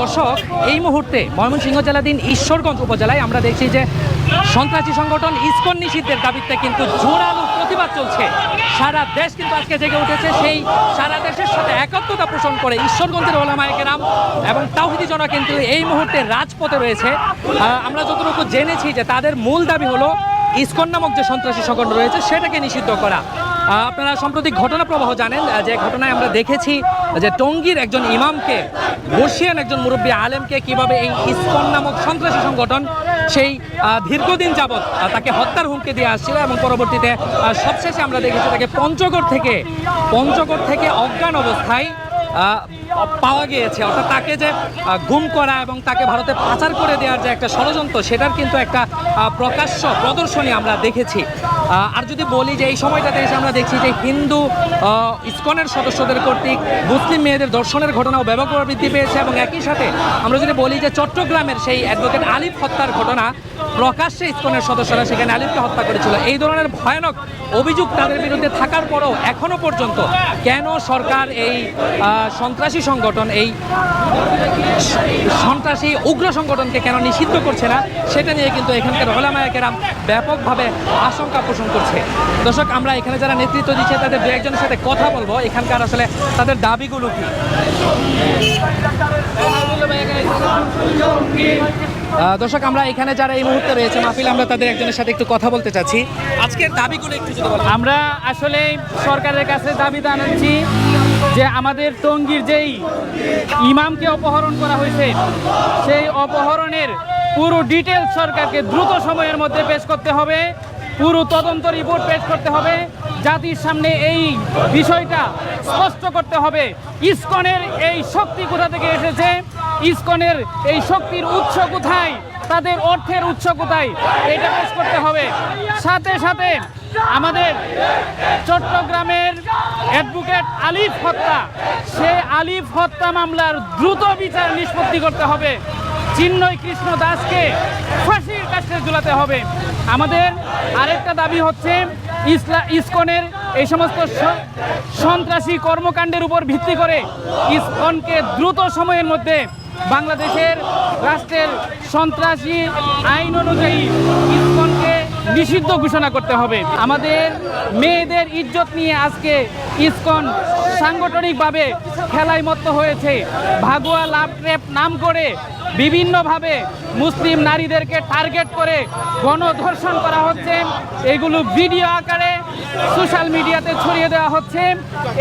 দর্শক, এই মুহূর্তে ময়মনসিংহ জেলাধীন ঈশ্বরগঞ্জ উপজেলায় আমরা দেখছি যে সন্ত্রাসী সংগঠন ইস্কন নিষিদ্ধের দাবিতে কিন্তু জোরালো প্রতিবাদ চলছে। সারা দেশ কিন্তু আজকে জেগে উঠেছে সেই সারা দেশের সাথে একাত্মতা পোষণ করে ঈশ্বরগঞ্জের ওলামায় কেরাম এবং তাওহিদি জনা কিন্তু এই মুহূর্তে রাজপথে রয়েছে। আমরা যতটুকু জেনেছি যে তাদের মূল দাবি হলো ইস্কন নামক যে সন্ত্রাসী সংগঠন রয়েছে, সেটাকে নিষিদ্ধ করা। আপনারা সম্প্রতি ঘটনা প্রবাহ জানেন যে ঘটনায় আমরা দেখেছি যে টঙ্গীর একজন ইমামকে, বর্ষিয়ান একজন মুরব্বী আলেমকে কীভাবে এই ইস্কন নামক সন্ত্রাসী সংগঠন সেই দীর্ঘদিন যাবৎ তাকে হত্যার হুমকি দিয়ে আসছিল এবং পরবর্তীতে সবশেষে আমরা দেখেছি তাকে পঞ্চগড় থেকে পঞ্চগড় থেকে অজ্ঞান অবস্থায় পাওয়া গিয়েছে। অর্থাৎ তাকে যে গুম করা এবং তাকে ভারতে পাচার করে দেওয়ার যে একটা ষড়যন্ত্র, সেটার কিন্তু একটা প্রকাশ্য প্রদর্শনী আমরা দেখেছি। আর যদি বলি যে এই সময়টাতে এসে আমরা দেখছি যে হিন্দু ইসকনের সদস্যদের কর্তৃক মুসলিম মেয়েদের দর্শনের ঘটনাও ব্যাপকভাবে বৃদ্ধি পেয়েছে এবং একই সাথে আমরা যদি বলি যে চট্টগ্রামের সেই অ্যাডভোকেট আলিফ হত্যার ঘটনা, প্রকাশ্যে ইসকনের সদস্যরা সেখানে আলিফকে হত্যা করেছিল। এই ধরনের ভয়ানক অভিযোগ তাদের বিরুদ্ধে থাকার পরও এখনও পর্যন্ত কেন সরকার এই সন্ত্রাসী সংগঠন, এই সন্ত্রাসী উগ্র সংগঠনকে কেন নিষিদ্ধ করছে না, সেটা নিয়ে কিন্তু এখানকার ওলামায়া কেরাম ব্যাপকভাবে আশঙ্কা পোষণ করছে। দর্শক, আমরা এখানে যারা নেতৃত্ব দিচ্ছে, তাদের দু একজনের সাথে কথা বলব। এখানকার আসলে তাদের দাবিগুলো কি? দর্শক, আমরা এখানে যারা এই মুহূর্তে রয়েছে, মাহফিল, আমরা তাদের একজনের সাথে একটু কথা বলতে চাচ্ছি। আজকের দাবিগুলো একটু আমরা আসলে সরকারের কাছে দাবি জানাচ্ছি যে আমাদের টঙ্গীর যেই ইমামকে অপহরণ করা হয়েছে, সেই অপহরণের পুরো ডিটেলস সরকারকে দ্রুত সময়ের মধ্যে পেশ করতে হবে, পুরো তদন্ত রিপোর্ট পেশ করতে হবে, জাতির সামনে এই বিষয়টা স্পষ্ট করতে হবে। ইস্কনের এই শক্তি কোথা থেকে এসেছে? ইসকনের এই শক্তির উৎস কোথায়? তাদের অর্থের উৎস কোথায়? এটা পেশ করতে হবে। সাথে সাথে আমাদের চট্টগ্রামের অ্যাডভোকেট আলিফ হত্যা। সে আলিফ হত্যা মামলার দ্রুত বিচার নিষ্পত্তি করতে হবে। চিন্ময় কৃষ্ণ দাসকে ফাঁসির কাছে ঝুলাতে হবে। আমাদের আরেকটা দাবি হচ্ছে ইসলা ইসকনের এই সমস্ত সন্ত্রাসী কর্মকাণ্ডের উপর ভিত্তি করে ইসকনকে দ্রুত সময়ের মধ্যে বাংলাদেশের রাষ্ট্রের সন্ত্রাসী আইন অনুযায়ী ইসকনকে নিষিদ্ধ ঘোষণা করতে হবে। আমাদের মেয়েদের ইজ্জত নিয়ে আজকে ইসকন সাংগঠনিকভাবে খেলায় মত্ত হয়েছে। ভাগুয়া লাভ ট্র্যাপ নাম করে বিভিন্নভাবে মুসলিম নারীদেরকে টার্গেট করে গণধর্ষণ করা হচ্ছে। এগুলো ভিডিও আকারে সোশ্যাল মিডিয়াতে ছড়িয়ে দেওয়া হচ্ছে।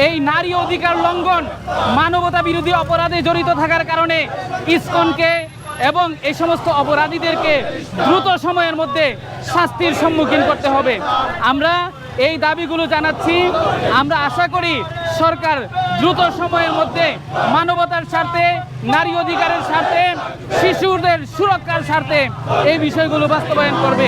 এই নারী অধিকার লঙ্ঘন মানবতা বিরোধী অপরাধে জড়িত থাকার কারণে ইসকনকে এবং এই সমস্ত অপরাধীদেরকে দ্রুত সময়ের মধ্যে শাস্তির সম্মুখীন করতে হবে। আমরা এই দাবিগুলো জানাচ্ছি। আমরা আশা করি সরকার দ্রুত সময়ের মধ্যে মানবতার স্বার্থে, নারী অধিকারের স্বার্থে, শিশুদের সুরক্ষার স্বার্থে এই বিষয়গুলো বাস্তবায়ন করবে।